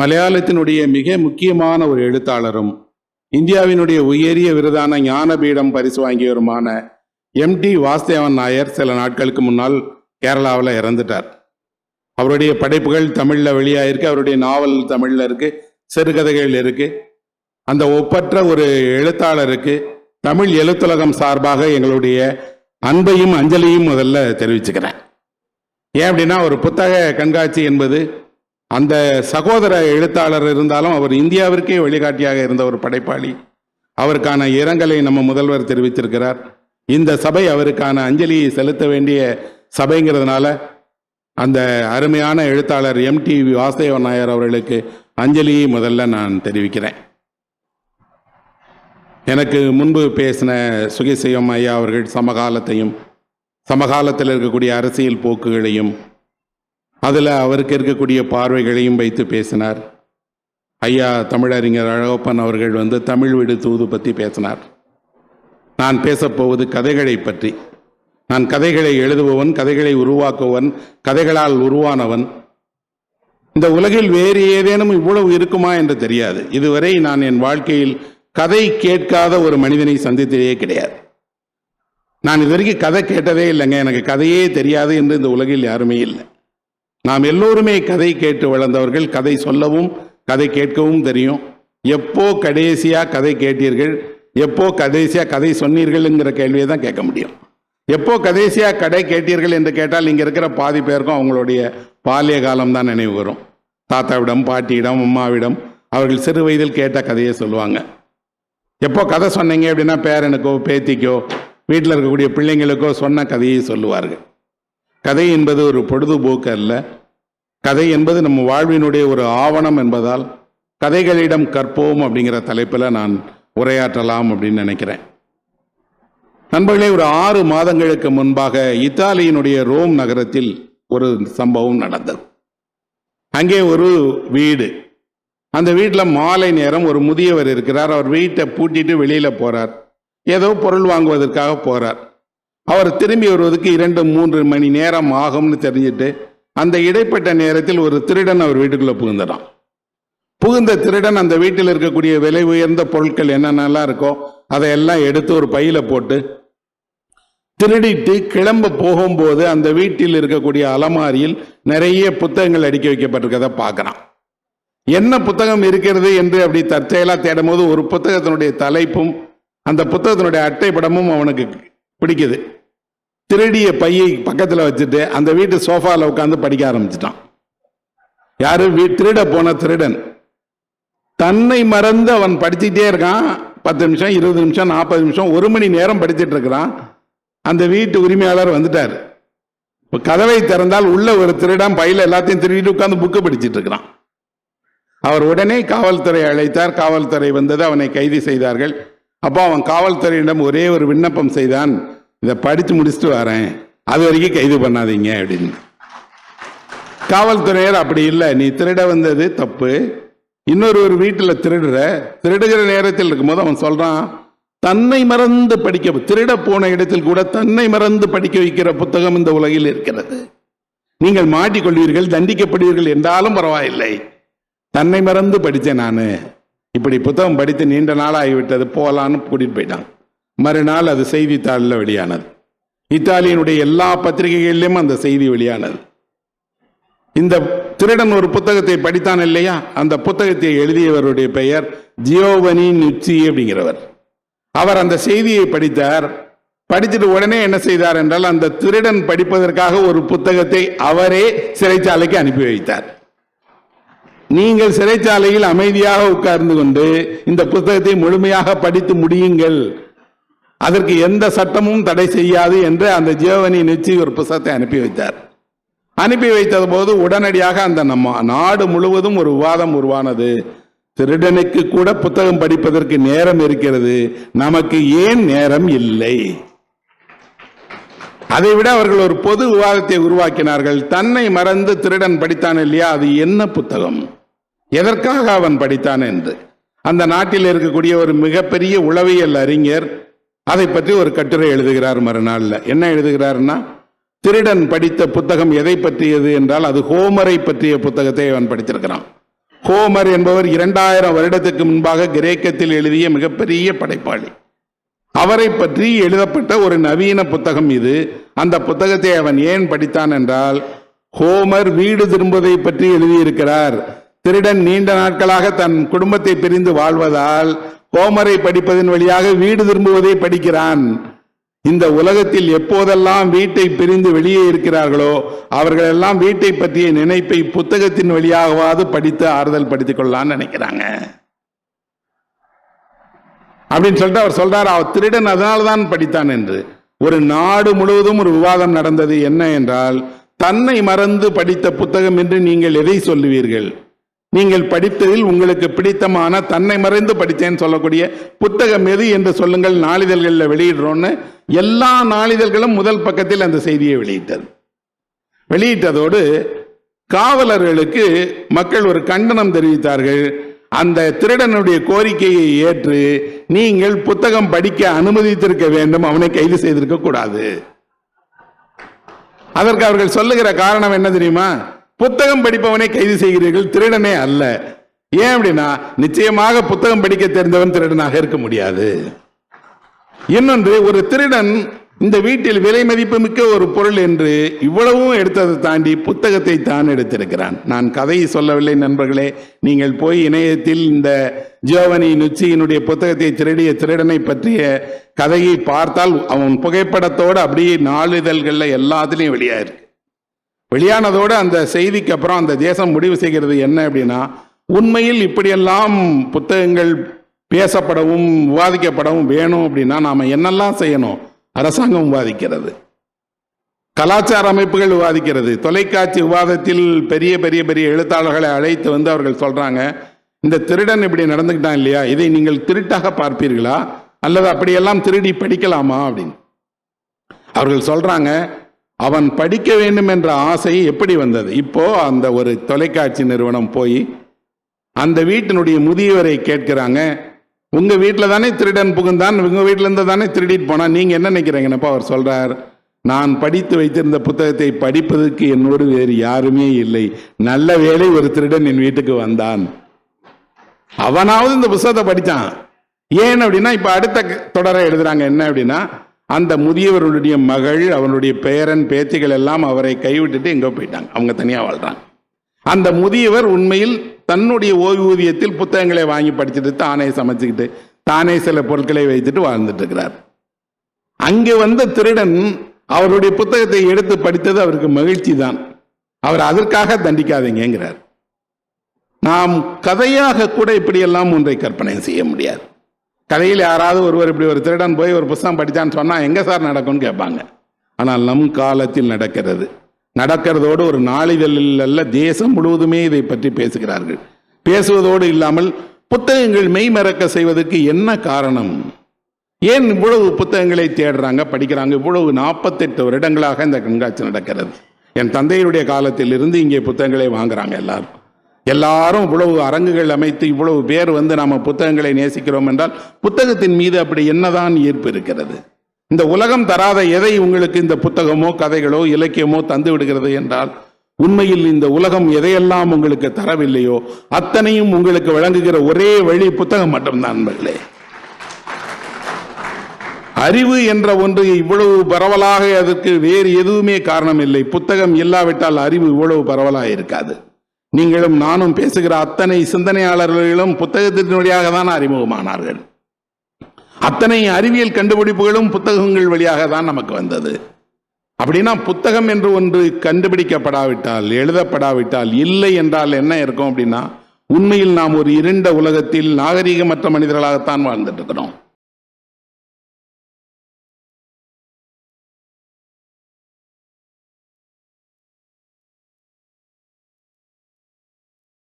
மலையாளத்தினுடைய மிக முக்கியமான ஒரு எழுத்தாளரும் இந்தியாவினுடைய உயரிய விருதான ஞானபீடம் பரிசு வாங்கியவருமான எம் டி வாசுதேவன் நாயர் சில நாட்களுக்கு முன்னால் கேரளாவில் இறந்துட்டார். அவருடைய படைப்புகள் தமிழில் வெளியாயிருக்கு அவருடைய நாவல் தமிழில் இருக்கு சிறுகதைகள் இருக்கு. அந்த ஒப்பற்ற ஒரு எழுத்தாளருக்கு தமிழ் எழுத்துலகம் சார்பாக எங்களுடைய அன்பையும் அஞ்சலியும் முதல்ல தெரிவிச்சுக்கிறேன். ஏன் அப்படின்னா ஒரு புத்தக கண்காட்சி என்பது அந்த சகோதர எழுத்தாளர் இருந்தாலும் அவர் இந்தியாவிற்கே வழிகாட்டியாக இருந்த ஒரு படைப்பாளி. அவருக்கான இரங்கலை நம்ம முதல்வர் தெரிவித்திருக்கிறார். இந்த சபை அவருக்கான அஞ்சலியை செலுத்த வேண்டிய சபைங்கிறதுனால அந்த அருமையான எழுத்தாளர் எம் டி வாசுதேவன் நாயர் அவர்களுக்கு அஞ்சலியை முதல்ல நான் தெரிவிக்கிறேன். எனக்கு முன்பு பேசின சுகிசிவம் ஐயா அவர்கள் சமகாலத்தையும் சமகாலத்தில் இருக்கக்கூடிய அரசியல் போக்குகளையும் அதில் அவருக்கு இருக்கக்கூடிய பார்வைகளையும் வைத்து பேசினார். ஐயா தமிழறிஞர் அழகப்பன் அவர்கள் வந்து தமிழ் வீடு தூது பற்றி பேசினார். நான் பேசப்போவது கதைகளை பற்றி. நான் கதைகளை எழுதுபவன் கதைகளை உருவாக்குவன் கதைகளால் உருவானவன். இந்த உலகில் வேறு ஏதேனும் இவ்வளவு இருக்குமா என்று தெரியாது. இதுவரை நான் என் வாழ்க்கையில் கதை கேட்காத ஒரு மனிதனை சந்தித்ததே கிடையாது. நான் இதுவரைக்கும் கதை கேட்டதே இல்லைங்க. எனக்கு கதையே தெரியாது என்று இந்த உலகில் யாருமே இல்லை. நாம் எல்லோருமே கதை கேட்டு வளர்ந்தவர்கள் கதை சொல்லவும் கதை கேட்கவும் தெரியும். எப்போ கடைசியா கதை கேட்டீர்கள் எப்போ கடைசியா கதை சொன்னீர்கள்ங்கிற கேள்வியை தான் கேட்க முடியும். எப்போ கடைசியா கடை கேட்டீர்கள் என்று கேட்டால் இங்க இருக்கிற பாதி பேருக்கும் அவங்களுடைய பால்ய காலம் தான் நினைவு வரும். தாத்தாவிடம் பாட்டியிடம் அம்மாவிடம் அவர்கள் சிறு வயதில் கேட்ட கதையை சொல்லுவாங்க. எப்போ கதை சொன்னீங்க அப்படின்னா பேரனுக்கோ பேத்திக்கோ வீட்டில் இருக்கக்கூடிய பிள்ளைங்களுக்கோ சொன்ன கதையை சொல்லுவார்கள். கதை என்பது ஒரு பொழுதுபோக்கு அல்ல. கதை என்பது நம்ம வாழ்வினுடைய ஒரு ஆவணம் என்பதால் கதைகளிடம் கற்போம் அப்படிங்கிற தலைப்பில் நான் உரையாற்றலாம் அப்படின்னு நினைக்கிறேன். நண்பர்களே ஒரு ஆறு மாதங்களுக்கு முன்பாக இத்தாலியினுடைய ரோம் நகரத்தில் ஒரு சம்பவம் நடந்தது. அங்கே ஒரு வீடு. அந்த வீட்டில் மாலை நேரம் ஒரு முதியவர் இருக்கிறார். அவர் வீட்டை பூட்டிட்டு வெளியில் போறார். ஏதோ பொருள் வாங்குவதற்காக போறார். அவர் திரும்பி வருவதற்கு இரண்டு மூன்று மணி நேரம் ஆகும்னு தெரிஞ்சுட்டு அந்த இடைப்பட்ட நேரத்தில் ஒரு திருடன் அவர் வீட்டுக்குள்ள புகுந்துடான் புகுந்த திருடன் அந்த வீட்டில் இருக்கக்கூடிய விலை உயர்ந்த பொருட்கள் என்னென்னலாம் இருக்கோ அதையெல்லாம் எடுத்து ஒரு பையில போட்டு திருடிட்டு கிளம்ப போகும்போது அந்த வீட்டில் இருக்கக்கூடிய அலமாரியில் நிறைய புத்தகங்கள் அடுக்கி வைக்கப்பட்டிருக்கதை பார்க்கறான். என்ன புத்தகம் இருக்கிறது என்று அப்படி தற்செயலா தேடும் போது ஒரு புத்தகத்தினுடைய தலைப்பும் அந்த புத்தகத்தினுடைய அட்டைப்படமும் அவனுக்கு பிடிக்குது. திருடிய பையை பக்கத்தில் வச்சுட்டு அந்த வீட்டு சோஃபாவில் உட்காந்து படிக்க ஆரம்பிச்சிட்டான். யாரு? வீ திருட போன திருடன். தன்னை மறந்து அவன் படிச்சுட்டே இருக்கான். பத்து நிமிஷம் இருபது நிமிஷம் நாற்பது நிமிஷம் ஒரு மணி நேரம் படிச்சுட்டு இருக்கிறான். அந்த வீட்டு உரிமையாளர் வந்துட்டார். இப்போ கதவை திறந்தால் உள்ள ஒரு திருடன் பையில எல்லாத்தையும் திருடிட்டு உட்காந்து புக்கு படிச்சிட்டு இருக்கிறான். அவர் உடனே காவல்துறை அழைத்தார். காவல்துறை வந்தது அவனை கைது செய்தார்கள். அப்போ அவன் காவல்துறையிடம் ஒரே ஒரு விண்ணப்பம் செய்தான். இதை படித்து முடிச்சுட்டு வரேன். அது வரைக்கும் கைது பண்ணாதீங்க அப்படின்னு. காவல்துறையர் அப்படி இல்லை. நீ திருட வந்தது தப்பு. இன்னொரு ஒரு வீட்டில் திருடுற திருடுகிற நேரத்தில் இருக்கும்போது அவன் சொல்றான் தன்னை மறந்து படிக்க திருட போன இடத்தில் கூட தன்னை மறந்து படிக்க வைக்கிற புத்தகம் இந்த உலகில் இருக்கிறது. நீங்கள் மாட்டிக்கொள்வீர்கள் தண்டிக்கப்படுவீர்கள் என்றாலும் பரவாயில்லை. தன்னை மறந்து படித்தேன் நான். இப்படி புத்தகம் படித்து நீண்ட நாள் ஆகிவிட்டது போகலான்னு கூட்டிட்டு போயிட்டான். மறுநாள் அது செய்தித்தாளில் வெளியானது. இத்தாலியினுடைய எல்லா பத்திரிகைகளிலும் அந்த செய்தி வெளியானது. இந்த திருடன் ஒரு புத்தகத்தை படித்தான் இல்லையா? அந்த புத்தகத்தை எழுதியவருடைய பெயர் ஜியோவனி நிச்சி அப்படிங்கிறவர். அவர் அந்த செய்தியை படித்தார். படித்துட்டு உடனே என்ன செய்தார் என்றால் அந்த திருடன் படிப்பதற்காக ஒரு புத்தகத்தை அவரே சிறைச்சாலைக்கு அனுப்பி வைத்தார். நீங்கள் சிறைச்சாலையில் அமைதியாக உட்கார்ந்து கொண்டு இந்த புத்தகத்தை முழுமையாக படித்து முடியுங்கள். அதற்கு எந்த சட்டமும் தடை செய்யாது என்று அந்த ஜீவனி நிச்சய ஒரு புத்தகத்தை அனுப்பி வைத்தார். அனுப்பி வைத்தது போது உடனடியாக அந்த நம்ம நாடு முழுவதும் ஒரு விவாதம் உருவானது. திருடனுக்கு கூட புத்தகம் படிப்பதற்கு நேரம் இருக்கிறது. நமக்கு ஏன் நேரம் இல்லை? அதை விட அவர்கள் ஒரு பொது விவாதத்தை உருவாக்கினார்கள். தன்னை மறந்து திருடன் படித்தான் இல்லையா? அது என்ன புத்தகம்? எதற்காக அவன் படித்தான் என்று. அந்த நாட்டில் இருக்கக்கூடிய ஒரு மிகப்பெரிய உளவியல் அறிஞர் அதை பற்றி ஒரு கட்டுரை எழுதுகிறார் மறுநாள்ல. என்ன எழுதுகிறார்னா திருடன் படித்த புத்தகம் எதை பற்றியது என்றால் அது ஹோமரை பற்றிய புத்தகத்தை அவன் படித்திருக்கிறான். ஹோமர் என்பவர் இரண்டாயிரம் வருடத்துக்கு முன்பாக கிரேக்கத்தில் எழுதிய மிகப்பெரிய படைப்பாளி. அவரை பற்றி எழுதப்பட்ட ஒரு நவீன புத்தகம் இது. அந்த புத்தகத்தை அவன் ஏன் படித்தான் என்றால் ஹோமர் வீடு திரும்புவதை பற்றி எழுதியிருக்கிறார். திருடன் நீண்ட நாட்களாக தன் குடும்பத்தை பிரிந்து வாழ்வதால் கோமரை படிப்பதன் வழியாக வீடு திரும்புவதை படிக்கிறான். இந்த உலகத்தில் எப்போதெல்லாம் வீட்டை பிரிந்து வெளியே இருக்கிறார்களோ அவர்கள் எல்லாம் வீட்டை பற்றிய நினைப்பை புத்தகத்தின் வழியாகவாது படித்து ஆறுதல் படுத்திக் கொள்ளலாம்னு நினைக்கிறாங்க. அப்படின்னு சொல்லிட்டு அவர் சொல்றாரு அவர் திருடன் அதனால்தான் படித்தான் என்று. ஒரு நாடு முழுவதும் ஒரு விவாதம் நடந்தது என்ன என்றால் தன்னை மறந்து படித்த புத்தகம் என்று நீங்கள் எதை சொல்லுவீர்கள்? நீங்கள் படித்ததில் உங்களுக்கு பிடித்தமான தன்னை மறைந்து படித்தேன்னு சொல்லக்கூடிய புத்தகம் எது என்று சொல்லுங்கள் நாளிதழ்களில் வெளியிடுறோன்னு எல்லா நாளிதழ்களும் முதல் பக்கத்தில் அந்த செய்தியை வெளியிட்டது. வெளியிட்டதோடு காவலர்களுக்கு மக்கள் ஒரு கண்டனம் தெரிவித்தார்கள். அந்த திருடனுடைய கோரிக்கையை ஏற்று நீங்கள் புத்தகம் படிக்க அனுமதித்திருக்க வேண்டும் அவனை கைது செய்திருக்க கூடாது. அதற்கு அவர்கள் சொல்லுகிற காரணம் என்ன தெரியுமா? புத்தகம் படிப்பவனை கைது செய்கிறீர்கள் திருடனே அல்ல. ஏன் அப்படின்னா நிச்சயமாக புத்தகம் படிக்க தெரிந்தவன் திருடனாக இருக்க முடியாது. இன்னொன்று ஒரு திருடன் இந்த வீட்டில் விலை மதிப்பு மிக்க ஒரு பொருள் என்று இவ்வளவும் எடுத்ததை தாண்டி புத்தகத்தை தான் எடுத்திருக்கிறான். நான் கதையை சொல்லவில்லை நண்பர்களே நீங்கள் போய் இணையத்தில் இந்த ஜோவனி நுச்சியினுடைய புத்தகத்தை திருடிய திருடனை பற்றிய கதையை பார்த்தால் அவன் புகைப்படத்தோடு அப்படியே நாளிதழ்களில் எல்லாத்துலேயும் வெளியாயிருக்கு. வெளியானதோடு அந்த செய்திக்கு அப்புறம் அந்த தேசம் முடிவு செய்கிறது என்ன அப்படின்னா உண்மையில் இப்படியெல்லாம் புத்தகங்கள் பேசப்படவும் விவாதிக்கப்படவும் வேணும் அப்படின்னா நாம் என்னெல்லாம் செய்யணும்? அரசாங்கம் விவாதிக்கிறது. கலாச்சார அமைப்புகள் விவாதிக்கிறது. தொலைக்காட்சி விவாதத்தில் பெரிய பெரிய பெரிய எழுத்தாளர்களை அழைத்து வந்து அவர்கள் சொல்கிறாங்க இந்த திருடன் இப்படி நடந்துக்கிட்டான் இல்லையா? இதை நீங்கள் திருட்டாக பார்ப்பீர்களா? அல்லது அப்படியெல்லாம் திருடி படிக்கலாமா அப்படின்னு. அவர்கள் சொல்கிறாங்க அவன் படிக்க வேண்டும் என்ற ஆசை எப்படி வந்தது? இப்போ அந்த ஒரு தொலைக்காட்சி நிறுவனம் போய் அந்த வீட்டினுடைய முதியவரை கேட்கிறாங்க உங்க வீட்டில் தானே திருடன் புகுந்தான் உங்க வீட்டில இருந்து தானே திருடிட்டு போனா நீங்க என்ன நினைக்கிறீங்கன்னப்பா அவர் சொல்றார் நான் படித்து வைத்திருந்த புத்தகத்தை படிப்பதற்கு என்னோடு வேறு யாருமே இல்லை. நல்ல வேளை ஒரு திருடன் என் வீட்டுக்கு வந்தான். அவனாவது இந்த புத்தகத்தை படித்தான் ஏன் அப்படின்னா இப்ப அடுத்த தொடரை எழுதுறாங்க. என்ன அப்படின்னா அந்த முதியவருடைய மகள் அவனுடைய பேரன் பேத்திகள் எல்லாம் அவரை கைவிட்டுட்டு எங்கே போயிட்டாங்க. அவங்க தனியாக வாழ்றாங்க. அந்த முதியவர் உண்மையில் தன்னுடைய ஓய்வூதியத்தில் புத்தகங்களை வாங்கி படிச்சுட்டு தானே சமைச்சுக்கிட்டு தானே சில பொருட்களை வைத்துட்டு வாழ்ந்துட்டு இருக்கிறார். அங்கே வந்த திருடன் அவருடைய புத்தகத்தை எடுத்து படித்தது அவருக்கு மகிழ்ச்சி தான். அவர் அதற்காக தண்டிக்காதீங்கிறார் நாம் கதையாக கூட இப்படியெல்லாம் ஒன்றை கற்பனை செய்ய முடியாது. கதையில் யாராவது ஒருவர் இப்படி ஒரு திருடன் போய் ஒரு புத்தகம் படித்தான்னு சொன்னால் எங்கே சார் நடக்கும்னு கேட்பாங்க. ஆனால் நம் காலத்தில் நடக்கிறது. நடக்கிறதோடு ஒரு நாளிதழில் தேசம் முழுவதுமே இதை பற்றி பேசுகிறார்கள். பேசுவதோடு இல்லாமல் புத்தகங்கள் மெய்மறக்க செய்வதற்கு என்ன காரணம்? ஏன் இவ்வளவு புத்தகங்களை தேடுறாங்க படிக்கிறாங்க? இவ்வளவு நாற்பத்தெட்டு வருடங்களாக இந்த கண்காட்சி நடக்கிறது. என் தந்தையுடைய காலத்தில் இருந்து இங்கே புத்தகங்களை வாங்குறாங்க எல்லாரும். எல்லாரும் இவ்வளவு அரங்குகள் அமைத்து இவ்வளவு பேர் வந்து நாம புத்தகங்களை நேசிக்கிறோம் என்றால் புத்தகத்தின் மீது அப்படி என்னதான் ஈர்ப்பு இருக்கிறது? இந்த உலகம் தராத எதை உங்களுக்கு இந்த புத்தகமோ கதைகளோ இலக்கியமோ தந்து விடுகிறது என்றால் உண்மையில் இந்த உலகம் எதையெல்லாம் உங்களுக்கு தரவில்லையோ அத்தனையும் உங்களுக்கு வழங்குகிற ஒரே வழி புத்தகம் மட்டும்தான் நண்பர்களே அறிவு என்ற ஒன்று இவ்வளவு பரவலாக அதற்கு வேறு எதுவுமே காரணம் இல்லை புத்தகம் இல்லாவிட்டால் அறிவு இவ்வளவு பரவலாக இருக்காது. நீங்களும் நானும் பேசுகிற அத்தனை சிந்தனையாளர்களும் புத்தகத்தின் வழியாக தான் அறிமுகமானார்கள். அத்தனை அறிவியல் கண்டுபிடிப்புகளும் புத்தகங்கள் வழியாக தான் நமக்கு வந்தது. அப்படின்னா புத்தகம் என்று ஒன்று கண்டுபிடிக்கப்படாவிட்டால் எழுதப்படாவிட்டால் இல்லை என்றால் என்ன இருக்கும் அப்படின்னா உண்மையில் நாம் ஒரு இருண்ட உலகத்தில் நாகரீகமற்ற மனிதர்களாகத்தான் வாழ்ந்துட்டு இருக்கிறோம்.